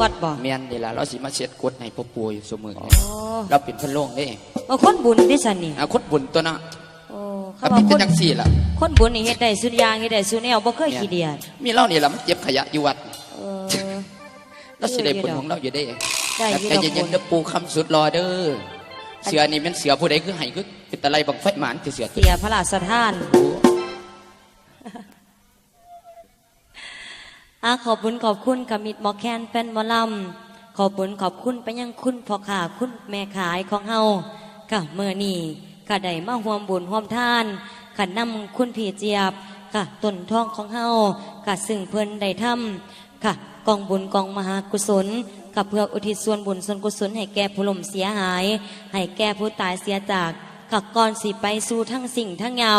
วัดบ่แม่นนี่ล่ะเราสิมาเช็ดกดให้พ่อปู่อยู่เสมอโอ้เราเป็นพระโลงเด้เอาคนบุญดิฉันนี่อาคดบุญตัวเนาะโอ้ถ้าเขาว่าพี่คเป็นนจังสี่ล่ะคนบุญนี่เฮ็ดได้สุดอยางเฮ็ดได้สุดแนวบ่เคยขี้เดียดมีเรานี่ล่ะมันเจ็บขยะอยู่วัดเออเราสิได้บุญของเราอยู่เด้ได้อยู่แต่ดอกเย็นๆเด้อปู่คำสุดรอเด้อเสือนี่แม่นเสือผู้ใดคือให้คือเป็นตะไลบังไฟหมานคือเสือตัวเสียพระราชทาน อาขอบบุญขอบคุณกับมิตรหมอแคนแฟนมอลำขอบบุญขอบคุณไปยังคุณพ่อขาคุณแม่ขายของเฮาค่ะเมื่อนี้ก็ได้มาห่วมบุญห่วมท่านขันนำคุณพี่เจี๊ยบค่ะต้นทองของเฮาค่ะซึ่งเพิ่นได้ทำค่ะกองบุญกองมหากุศลกับเพื่ออุทิศส่วนบุญส่วนกุศลให้แก่ผู้ล่มเสียหาย ให้แก่ผู้ตายเสียจาก ขัก่อนสิไปสู่ทั้งสิ่งทั้งเงา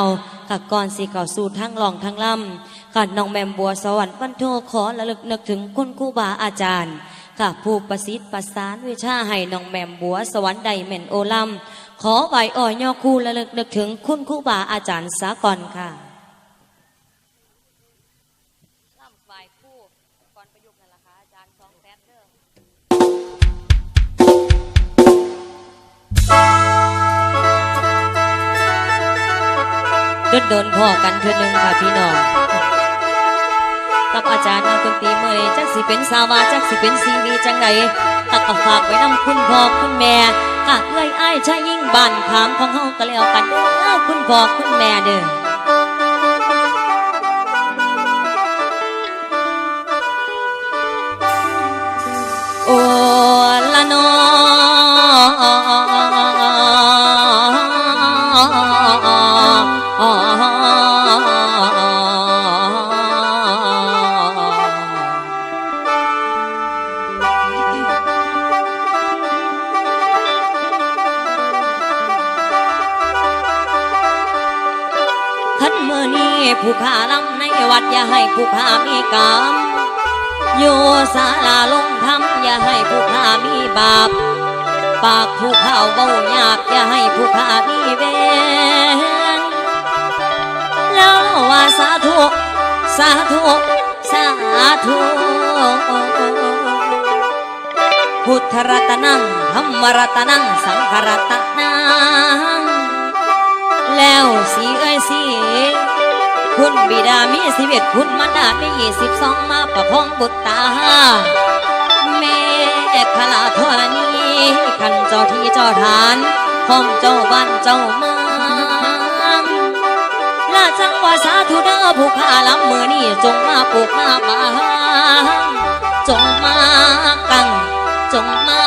กัก่อนสิเข่าสู่ทั้งหลองทั้งลำกัน้องแมมบัวสวรรค์วันโทขอระลึกนึกถึงคุณครูบาอาจารย์ค่ะผู้ประสิทธิ์ประสานวิชาให้น้องแมมบัวสวรรค์ใดแม่นโอลำขอไหวอ่อยย่อคู่ระลึกนึกถึงคุณครูบาอาจารย์สาก่อนค่ะ ดนโดนพ่อกันเทือนึงค่ะพี่น้องกับอาจารย์นักดนตรีเมื่อจักสิเป็นสาวาจักสิเป็นซีวีจังไดตักก็ฝากไว้นำคุณพ่อคุณแม่กะเอ้ยอ้ายชายยิ่งบ้านขามของเฮาก็แล้วกันเด้อคุณพ่อคุณแม่เด้อ ดอย่าให้ผู้ขามีกรรมอยู่ศาลาลงธรรมอย่าให้ผู้ข้ามีบาป ปากผู้ข้าวเบายากอย่าให้ผู้ข้ามีเวรแล้วว่าสาธุสาธุสาธุพุทธรัตนังธรรมรัตนังสังฆรัตนังแล้วสีเอ้ยสี คุณบิดามีสิบเอ็ดคุณมารดามียี่สิบสองมาประคองบุตรตาแม่ขลาธรณีขันเจ้าที่เจ้าฐานของเจ้าบ้านเจ้าเมืองลาจังว่าสาธุเด้อผู้ข้าลำมือนี่จงมาปลูกมาบางจงมากังจงมา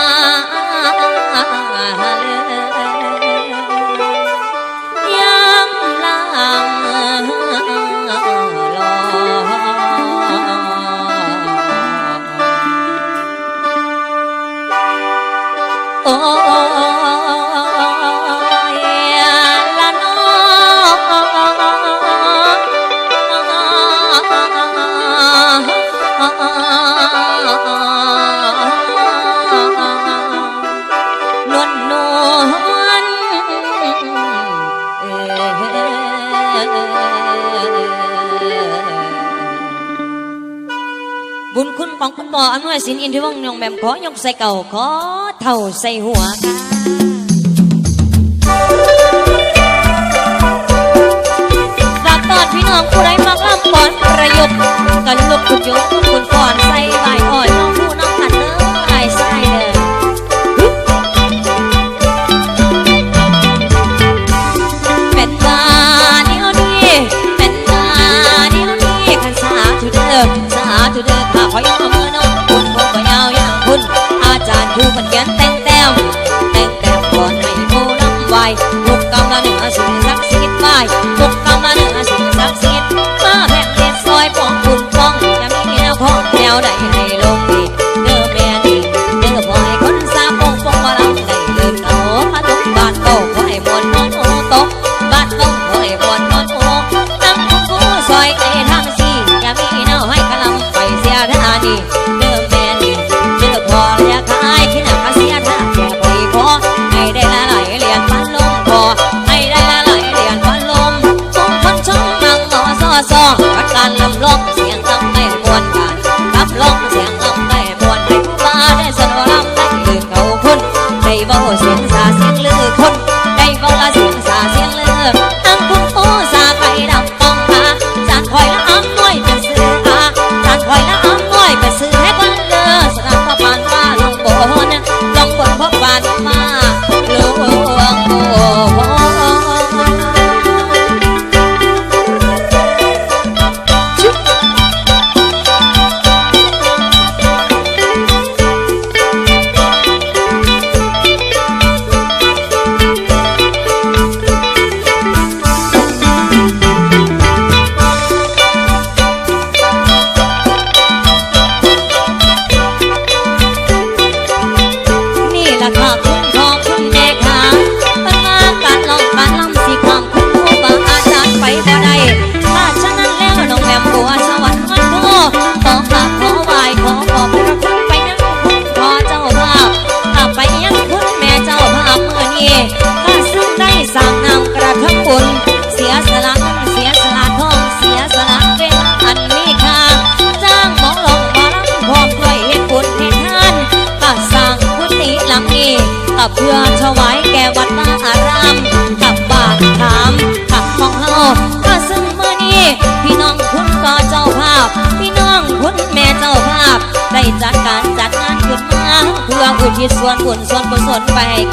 ยินอินทิวังยองแมมขอยกใส่เก่าขอเท่าใส่หัวค่ะฝากตอนพี่น้องผู้ใดมักล่ำปอนประยุกต์กันลุกคุณยกคุณก่อนใส่ใบอ่อยน้องผู้น้องกันเด้อไอ้ใส่เด้อเป็นมาเดียวนี้เป็นมาเดียวนี้ขันสาธุเดิมสาธุเดิมข้าขอยกมื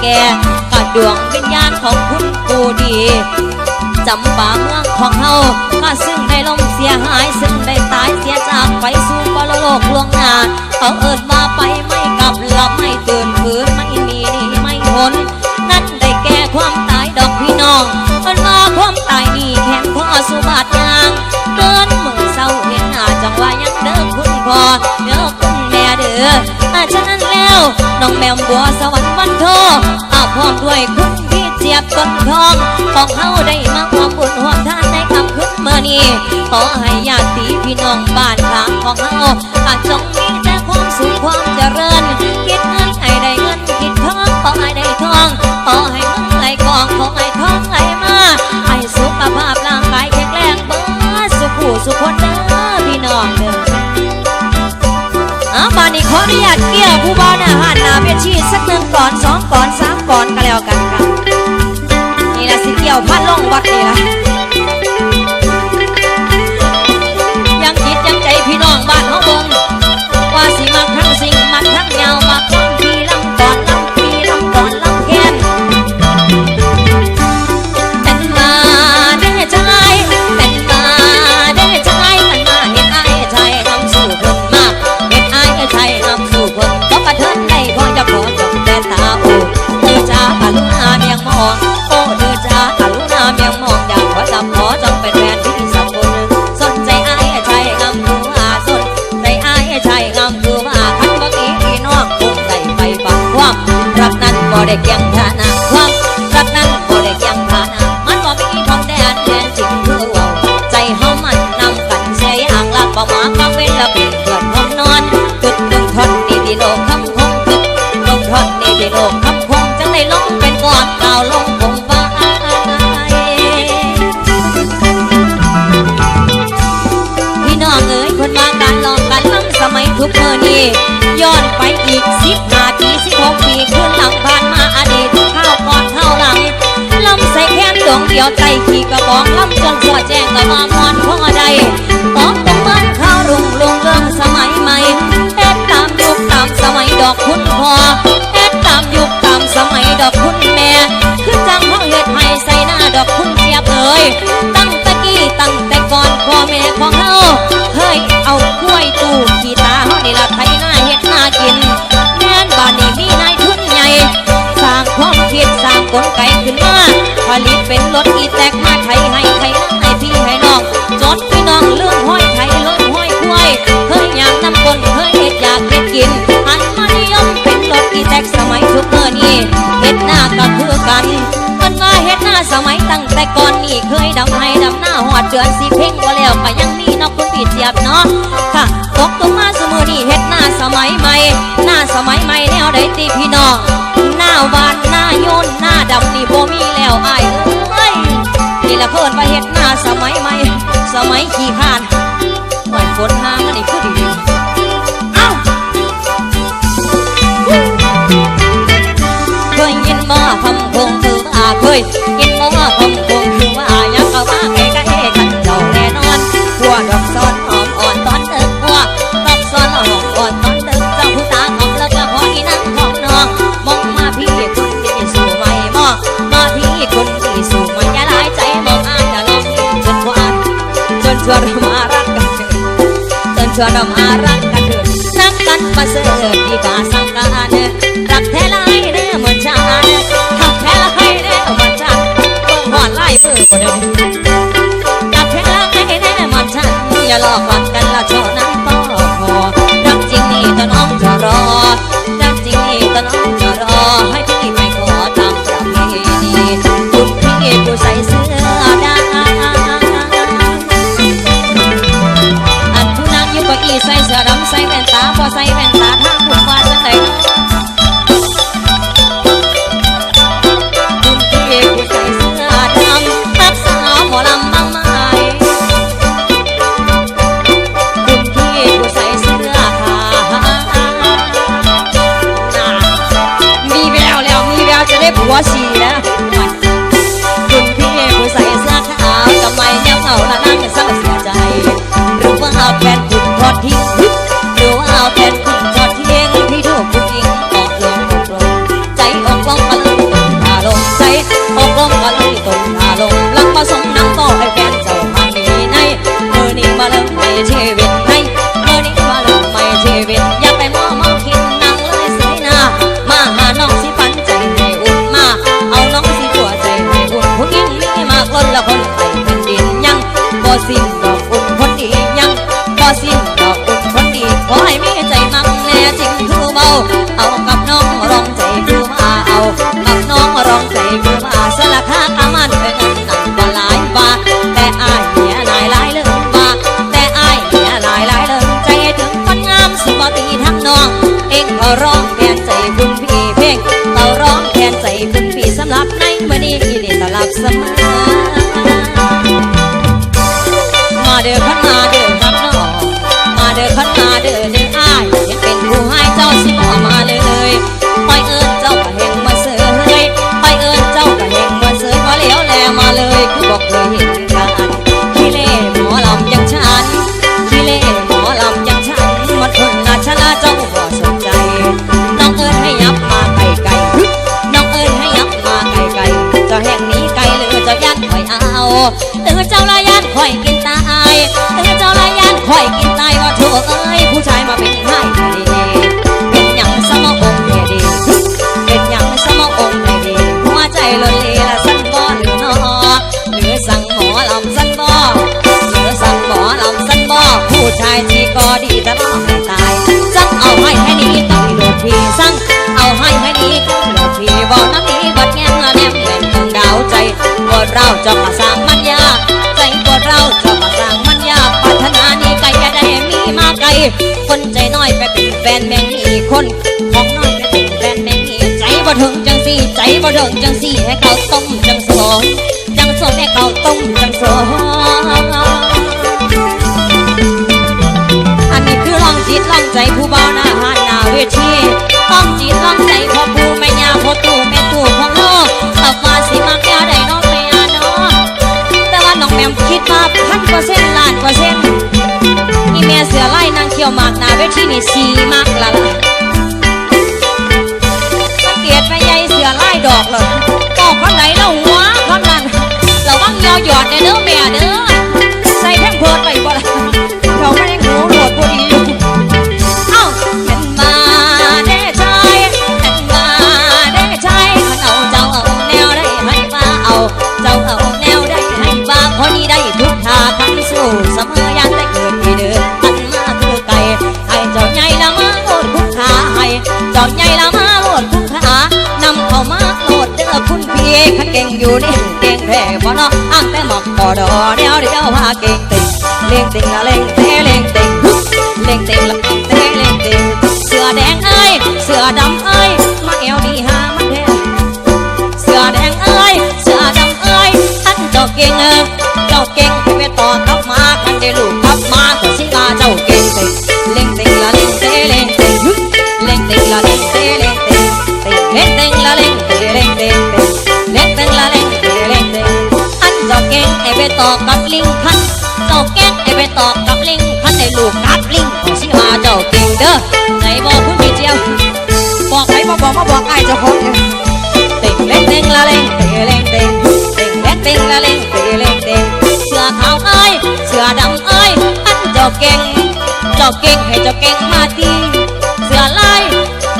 แก่กับดวงวิญญาณของคุณกูดีจำป่าเมืองของเฮามาซึ่งได้ลมเสียหายซึ่งได้ตายเสียจากไปสู่ปรโลกลวงหน้าเขาเอิดมาไปไม่กลับหลับไม่ตื่น น้องแมวบัวสวรรค์วันโทอาพร้อมด้วยคุณพี่เจี๊ยบต้นทองของเฮาได้มาความบุญห่วท่านในคำขึ้นเมื่อนี้ขอให้ญาติพี่น้องบ้านทางของเฮาอาจงมีแต่ความสุขความเจริญคิดเงินให้ได้เงินคิดทองขอให้ได้ทองขอให้เงินไหลกองขอให้ทองไหลมาให้สุขภาพร่างกายแข็งแรงเบิดสุขผู้สุขคนเด้อพี่น้อง ออามานี่ขออนุญาตเกี่ยวผู้บ่าวหน้าหันหน้าเวทีสักหนึ่งก่อนสองก่อน ได้เกี่ยงฐานะความรักนั้นบ่ได้เกี่ยงฐานะมันบ่มีพรมแดนแดนจริงคือเว่าใจเฮามันนำกันเสียอย่างลักบ่มากังเว้นละเป็นเพื่อนห้องนอนตึกหนึ่งท่อนนี่ที่โลกคำคงตึกลงท่อนนี่ที่โลกคำคงจังได้ลงเป็นกอดกล่าลงคงว่าพี่น้องเอ๋ยคนมาการลองการล้ำสมัยทุกเมื่อนี้ย้อนไปอีกสิบห้าปีสิบหกปีคืนหลังผ่าน ส่แค้นดวงเดียวใจขี่กระบองลำจนสอดแจ้งกระมามอนพ่อใดตอกตรงเหมือนข้าวรุงลุงเรื่องสมัยใหม่เอ็ดตามยุคตามสมัยดอกคุณพ่อเอ็ดตามยุคตามสมัยดอกคุณแม่คือจังห้องเฮ็ดให้ใส่หน้าดอกคุณเจียบเอ๋ยตั้งตะกี้ตั้งแต่ก่อนพ่อแม่ของเฮาเคยเอากล้วยตู้ขี้ตา เดือนสิเพ่งว่าแล้วก็ยังมีนอกคุณพี่เจียบเนาะค่ะตกตัวมาสมือนี่เฮ็ดหน้าสมัยใหม่ หน้าสมัยใหม่แนวใดตีพี่น้องหน้าวานหน้าโยนหน้าดำนี่บ่มีแล้วอายเอ้ยนี่ละเพิ่นว่าเฮ็ดหน้าสมัยใหม่ สมัยขี้ข้านหวยฝนหามันนี่คือดีเอ้าเคยยินบ่คำคงคือว่าเคยยินบ่คำ เตื ใส่แว่นตาบ่ใส่แว่น คนใจน้อยแฟนแมงอีคนของน้อยไปเป็นแฟนแมงอีใจบ่ถึงจังสี่ใจบ่ถึงจังสี่ให้เขาต้มจังสองจังสองให้เขาต้มจังสองอันนี้คือลองจิตลองใจผู้เบาหน้าหานหน้าเวทีลองจิตลองใจพ่อผู้แม่ยาพ่อตู่แม่ตู่ของโลกตับมาสิมักยาได้น้องแม่ยาเนาะแต่ว่าน้องแม่คิดมาพันเปอร์เซ็นต์ล้านเปอร์เซ็นต์ เมียเสือไล่นางเขียวหมากนาเวทีนี่สีมากละล่ะสังเกตไปใยเสือไล่ดอกเลยตอกข้างไหนเราหัวข้างนั้นระวังยอหยอดเด้อเด้อแม่เด้อใส่แท่งเพิดไป ท้บ่เนาะอ้างแต่ห ไอ้ไปตอกกับลิงพันเจ้าเก่งไอ้ไปตอกกับลิงพันได้ลูกกับลิงก็สิว่าเจ้าเก่งเด้อไหนบอกคุณพี่เจียวบอกใครมาบอกมาบอกไอ้เจ้าของเองเต็งเล่งเต็งละเล่งเตะเล่งเต็งเต็งเล่งเต็งละเล่งเตะเล่งเต็งเสือขาวเอ้ยเสือดำเอ้ยอันเจ้าเก่งเจ้าเก่งให้เจ้าเก่งมาตีเสือลาย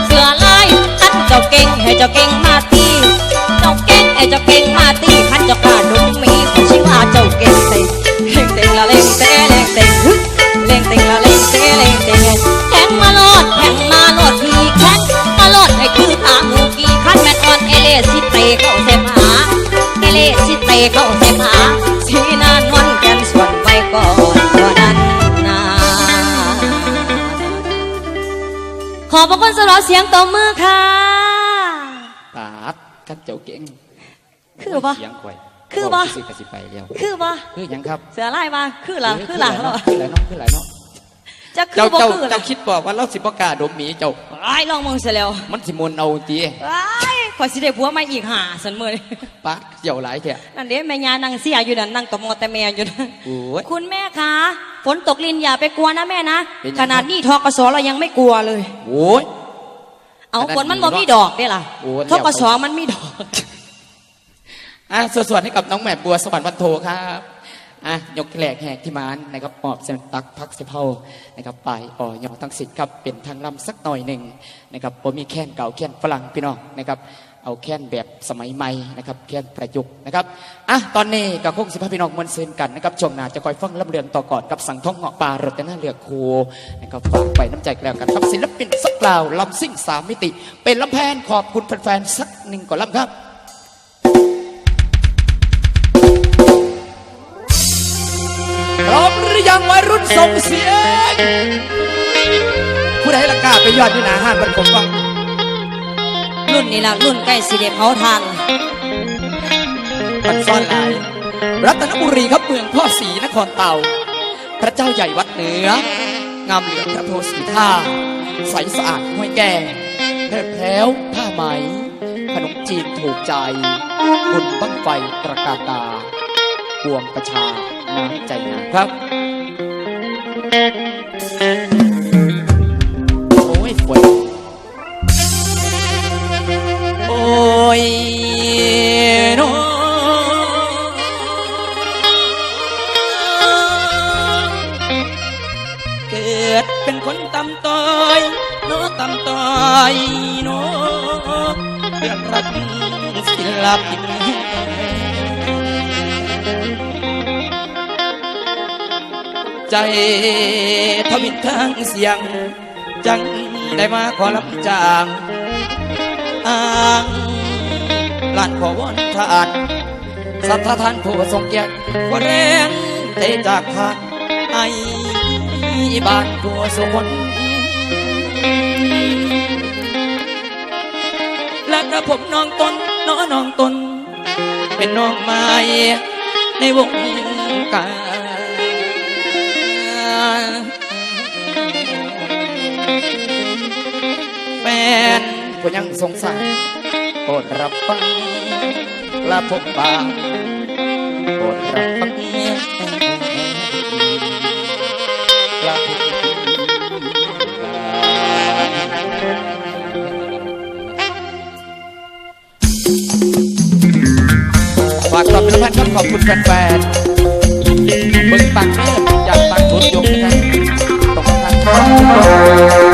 เสือลายอันเจ้าเก่งให้เจ้าเก่งมาตีเจ้าเก่งให้เจ้าเก่งมาตีขันเจ้าขาดุม เตะเข้าเสมหาสีนานวันแก่นส่วนไปก่อนตัวนั้นนาขอบพระคุณสำหรับเสียงตบมือค่ะปาดกัดเจ้าเก่งคือปะเสียงข่อยคือปะสิกะสิไปแล้วคือปะคือหยังครับ เสือไล่มาคือหล่ะคือหล่ะเนาะคือหลายเนาะคือหลายเนาะจะคือเจ้าบ่เจ้าคือหล่ะเจ้าคิดบอกว่าเราสิบ่กล้าดมหมีเจ้าไอ้ลองมองเสียแล้ว มันสิมนเอาตี ไอ้ขอยสิได้ผัวมาอีกหาสันมือปาดเกี่ยวหลายแท้นั่นเด้แม่ยานั่งเสียอยู่นั่นนั่งตบมอแต่แม่อยู่นั่นโอ้ยคุณแม่คะฝนตกลินอย่าไปกลัวนะแม่นะเป็นไงขนาดนี้ทกศเรายังไม่กลัวเลยโอ้ยเอาขนาดฝนมันนี้บ่เนอะมีดอกได้ล่ะโอ้ยทกศมันมีดอกอะสวดๆให้กับน้องแหม่มบัวสวรรค์วันโทครับ อะยกแหลกแหกที่มานนะครับมอบเซนตักพักเสเพานะครับไปอ่อยอทั้งสิทธิ์ครับเป็นทางลำสักหน่อยหนึ่งนะครับผมมีแค้นเก่าแค้นฝรั่งพี่น้องนะครับเอาแค้นแบบสมัยใหม่นะครับแค้นประยุกต์นะครับอะตอนนี้กับคงสิพาพี่น้องมวลเซนกันนะครับช่วงนาจะคอยฟังลำเรืองต่อก่อนกับสังท่องเงาะปลารถนาเลือครูนะครับฝากไปน้ำใจแล้วกันครับศิลปินสักกล่าวลำซิ่งสามมิติ เป็นลำแพนขอบคุณแฟนๆสักหนึ่งก่อนลำครับ หรือยังวัยรุ่นส่งเสียงผู้ใดละกล้าไปยอดที่หนาห้านบรรผมฟังรุ่นนี้ละรุ่นใกล้สิเดเผาทานปันซ่อนหลาย รัตนบุรีครับเมืองพ่อศรีนครเต่าพระเจ้าใหญ่วัดเหนือ งามเหลืองพระโพสีท่า ใสสะอาดห้วยแก่แพร่แพล้วผ้าไหม ขนมจีนถูกใจ บุญบั้งไฟประกาศตาบวงประชาน้ำใจงามครับ โอ้ยฝนโอ้ยโนเกิดเป็นคนตำต้อยโนตำต้อยโนเพื่อนรักศิลปิน ใจทวินทางเสียง จังได้มาขอลำจางอ้างลานขอวอนทานสัทธาทานผู้ทรงเกียรติวแรงเตจากทานไอ้บ้านตัวสุคนและกระผมน้องตนน้อน้องตน เป็นน้องไม้ในวงการ แฟนก็ยังสงสัยโปรดรับฟังกระผมบางโปรดรับฟังกระผมฝากความเป็นพันครับขอบคุณแฟนๆเบิ่งปังเริ่มจากปังทุน ยกนะครับ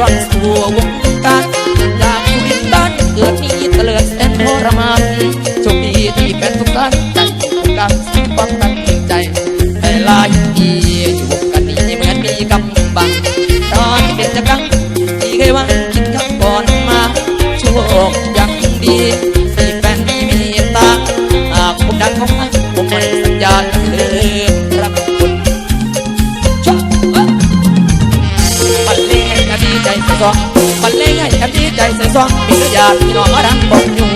ได้าพี่น้องมาดังบอกอยู่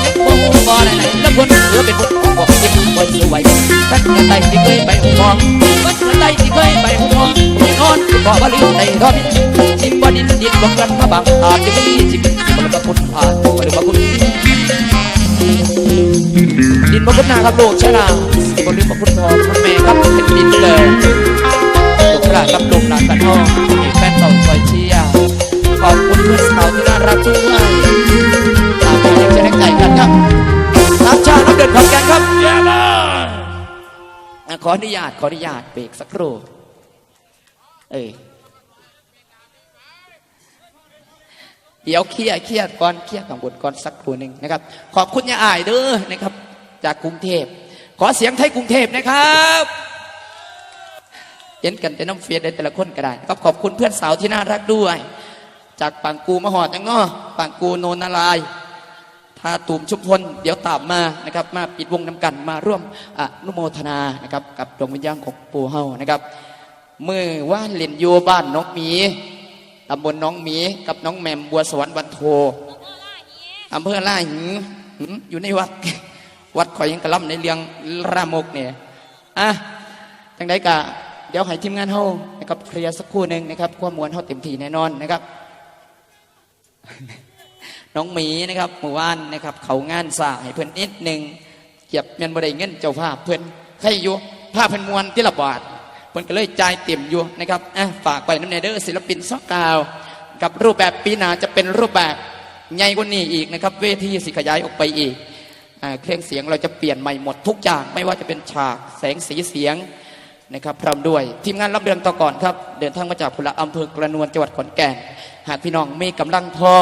เล็กบ้บ่ไหนไหนแล้วคนเหลือเป็นคนบอกที่คนสวยกันกันไตที่เคยไปหูมองกันกันไตที่เคยไปหูมองผมนอนที่บ่บริในทอนชิมบ่ดินดินบ่กันมาบังอาจจะไมีชิมที่บ่ลืมคุณอาจบ่ลืมคุณดินบ่คุณนาครับลูกช่ล่ะบ่ลืมคุณพ่อคุณแม่ครับเป็นดินเลยลูกหลานกับลูกหลานกันห้องมีแฟนเก่าคอยเชียร์ ขอบคุณเพื่อนสาวที่น่ารักด้วยตามมาเด็กจะได้ใจกันครับรับชาน้ำเดือดขอนแก่นครับอะขออนุญาตขออนุญาตเบรกสักครู่เอ้ยเดี๋ยวเคลียร์เคลียร์ก่อนเคลียร์กับทก่อนสักครู่หนึ่งนะครับ ขอบคุณยาอายเด้อนะครับ จากกรุงเทพ ขอเสียงไทยกรุงเทพนะครับเห็นกันแต่น้ำเฟียดได้แต่ละคนก็ได้ครับขอบคุณเพื่อนสาวที่น่ารักด้วย จากปังกูมาหอดยังง้อปังกูโนนนารายท่าตูมชุมพลเดี๋ยวตามมานะครับ มาปิดวงน้ำกันมาร่วมอนุโมทนานะครับกับดวงวิญญาณของปู่เฮานะครับเมื่อว่านเล่นโยบ้านน้องหมีตำบลน้องหมีกับน้องแหม่มบัวสวรรค์วันโทอำเภอล่าหิงอยู่ในวัดวัดข่อยยังกระลำในเรียงรามกเนี่ยอะจังไดกะเดี๋ยวให้ทีมงานเฮานะครับเคลียร์สักครู่หนึ่งนะครับความมวลเฮาเต็มที่แน่นอนนะครับ น้องหมีนะครับเมื่อวานนะครับ เขางานสร้างให้เพื่อนนิดหนึ่งเก็บเงินบ่ได้เงินเจ้าภาพเพื่อนใครอยู่ภาพเพื่อนมวลที่ละบาทเพื่อนก็เลยจ่ายเต็มอยู่นะครับอะฝากไปน้ำเนเดอร์ศิลปินซอกกาวกับรูปแบบปีหน้าจะเป็นรูปแบบใหญ่กว่านี้อีกนะครับ เวทีสิขยายออกไปอีกเครื่องเสียงเราจะเปลี่ยนใหม่หมดทุกอย่าง ไม่ว่าจะเป็นฉากแสงสีเสียงนะครับพร้อมด้วย ทีมงานรับเดือนต่อก่อนครับ เดินทางมาจากพุระอำเภอกระนวนจังหวัดขอนแก่น หากพี่น้องมีกำลังพอ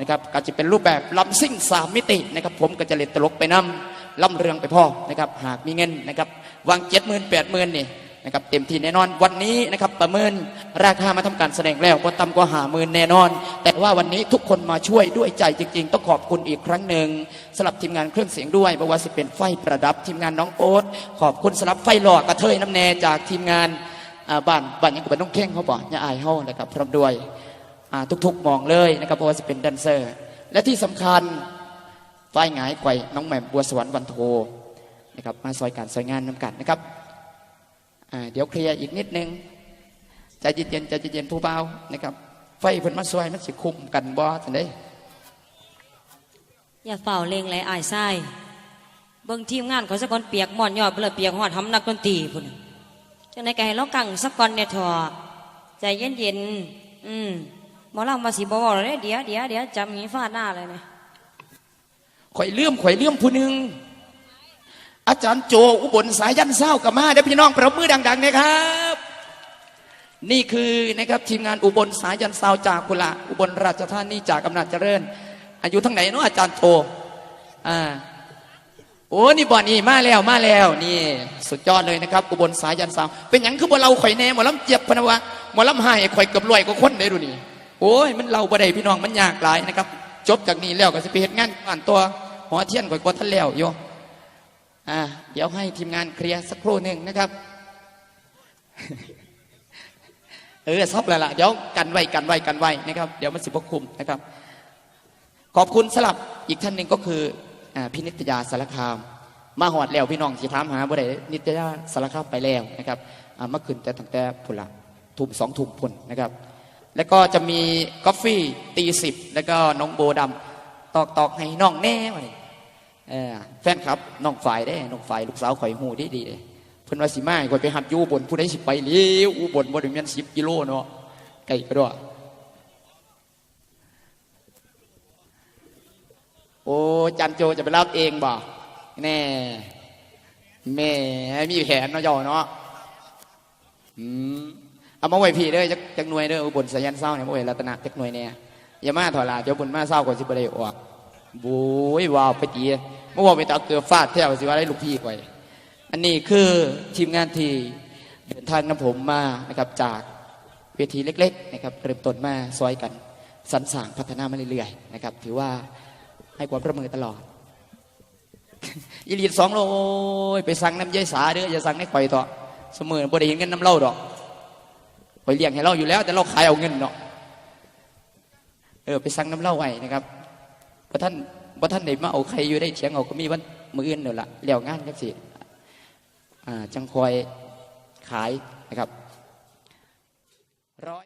นะครับก็จะเป็นรูปแบบลำซิ่งสามมิตินะครับ ผมก็จะเล่นตลกไปนำล่ำเรืองไปพ่อนะครับหากมีเงินนะครับวางเจ็ดหมื่นแปดหมื่นนี่นะครับเต็มที่แน่นอนวันนี้นะครับประเมินราคามาทำการแสดงแล้วบ่ต่ำกว่าหาหมื่นแน่นอน แต่ว่าวันนี้ทุกคนมาช่วยด้วยใจจริง ๆ ต้องขอบคุณอีกครั้งหนึ่งสำหรับทีมงานเครื่องเสียงด้วยไม่ว่าจะเป็นไฟประดับทีมงานน้องโอ๊ตขอบคุณสำหรับไฟหล่อกระเทยน้ำแน่จากทีมงานบ้านบ้านยังกับน้องเข่งเขาบอกอย่าอายเฮานะครับพร้อมด้วย ทุกๆมองเลยนะครับเพราะว่าจะเป็นแดนเซอร์ และที่สำคัญฝ้ายหงายไกวน้องแหม่มบัวสวรรค์วันโทนะครับมาซอยการซอยงานน้ำกันนะครับเดี๋ยวเคลียร์อีกนิดนึงใจเย็นๆใจเย็นๆผู้เบานะครับ ไฟเพิ่นมาซอยมันสิคุมกันบ่ทันได้อย่าเฝ้าเลงไหลอายไส้เบิ่งทีมงานเขาสักก่อนเปียกหมอนยอดเปลือเปียกหอดทำนักดนตรีพุ่นน่ะจังไดก็ให้เรากังสักก่อนเนี่ยถอใจเย็นๆอืม หมอลำมาสิบ่บอกเลยเดี๋ยวเดี๋ยวเดี๋ยวจำงี้ฟาดหน้าเลยเนะข่อยเลื่อมข่อยเลื่อมผู้หนึ่งอาจารย์โจอุบลสายยันเศร้ากับมาเดี๋ยพี่น้องประมือดังๆนะครับ นี่คือนะครับทีมงานอุบลสายยันเศร้าจากกุละอุบลราชธานีจากอำนาจเจริญ อายุทั้งไหนเนาะอาจารย์โจอ่าโอ้นี่บ่อนี่มาแล้วมาแล้วนี่สุดยอดเลยนะครับ อุบลสายยันเศร้าเป็นหยังคือบ่เราข่อยแน่หมอลำเจ็บพนวะหมอลำหายข่อยกือบรวยกว่าคนได้ดูนี่ โอ้ยมันเราบ่ได้พี่น้องมันยากหลายนะครับ จบจากนี้แล้วก็จะไปเฮ็ดงานอ่านตัวหัวเทียนข่อยกว่าท่านแล้วโยอ่าเดี๋ยวให้ทีมงานเคลียร์สักครู่หนึ่งนะครับ เออซอบแล้วล่ะเดี๋ยวกันไว้กันไว้กันไว้นะครับ เดี๋ยวมันสิบคุมนะครับ ขอบคุณสลับอีกท่านหนึ่งก็คืออ่าพี่นิตยาสารคามมาหอดแล้วพี่น้องที่ถามหาบ่ได้นิตยาสารคามไปแล้วนะครับอ่าเมื่อคืนแต่ตั้งแต่พุ่นละทุ่มสองทุ่มพุ่นนะครับ แล้วก็จะมีกาแฟตีสิบแล้วก็น้องโบดำตอกตอกให้น้องแน่มาดิเออแฟนครับน้องฝ่ายได้น้องฝ่ายลูกสาวข่อยหูดีดีเลยเพิ่นว่าสิมาข่อยไปหัดยู่บนผู้ใดสิไปเลี้ยวอุบลบ่ได้แม่นสิบกิโลเนาะไกลก็ด้วยโอ้จันโจจะไปรับเองบ่แน่แม่มีแผนเนาะเจ้าเนาะอืม เอามาไว้พี่เด้อจักจักหน่วยเด้ออุบลสายันเศร้าเนี่ยมาไว้รัตนะจักหน่วยเนี่ยอย่ามาถอยหลาเจ้าบุญมาเศร้าก่อนสิบได้ออกบุ้ยว้าวไปตีเมื่อวานไปตาเกือบฟาดแถวสิว่าได้ลูกพี่ไปอันนี้คือทีมงานที่เดินทางนำผมมานะครับจากเวทีเล็กๆนะครับเริ่มต้นมาซอยกันสรรสร้างพัฒนามาเรื่อยๆนะครับถือว่าให้ความร่วมมือตลอดอีลีดสองโลยไปสั่งน้ำเยายสาเด้ออย่าสั่งในข่อยต่อเสมอบ่ได้เห็นเงินน้ำเล่าดอก คอยเลี้ยงให้เราอยู่แล้ว แต่เราขายเอาเงินเนาะเออไปสั่งน้ำเล่าไว้นะครับพระท่านพระท่านไหนมาเอาใครอยู่ได้เถียงเอาก็มีวันมืออื่นเดี๋ยวละเลี้ยวงานจังสิอ่าจังคอยขายนะครับร้อย